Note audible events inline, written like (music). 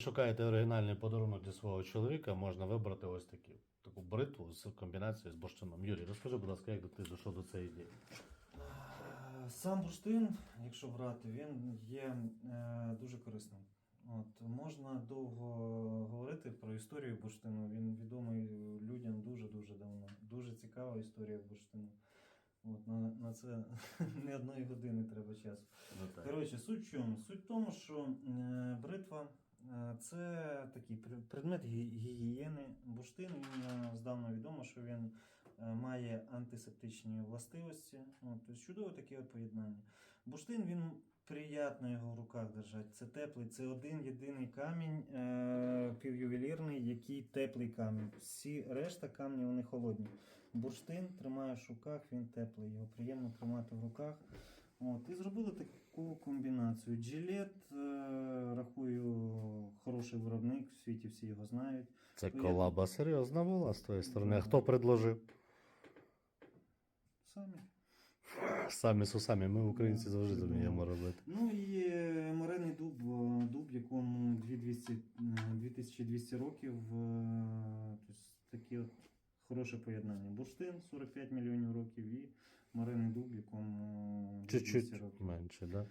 Шукаєте оригінальний подарунок для свого чоловіка, можна вибрати ось такі, таку бритву з комбінацією з бурштином. Юрій, розкажи, будь ласка, як ти дійшов до цієї ідеї? Сам бурштин, якщо брати, він є е, дуже корисним. От, можна довго говорити про історію бурштину. Він відомий людям дуже-дуже давно. Дуже цікава історія бурштину. От, на, на це (laughs) не одної години треба часу. Ну. Коротше, суть в чому? Суть в тому, що е, бритва це такий предмет гігієни. Бурштин він е, здавна відомо, що він е, має антисептичні властивості. Тобто чудове таке поєднання. Бурштин він приємно його в руках держать. Це теплий, це один єдиний камінь е, півювелірний, який теплий камінь. Всі решта камні вони холодні. Бурштин тримаєш в руках, він теплий, його приємно тримати в руках. От, і зробили таку комбінацію. Джилет, е, рахую, хороший виробник, в світі всі його знають. Це Ну, я- колаба серйозна була з твоєї сторони. А хто предложив? Самі. Самі з усами. Ми, українці, Да. завжди вміємо робити. Ну і е, морений дуб, е, дуб, якому 2200, е, 2200 років. е, Тобто таке от хороше поєднання. Бурштин 45 мільйонів років і морений дуб, якому 2200 Чуть-чуть років. менше, так? Да?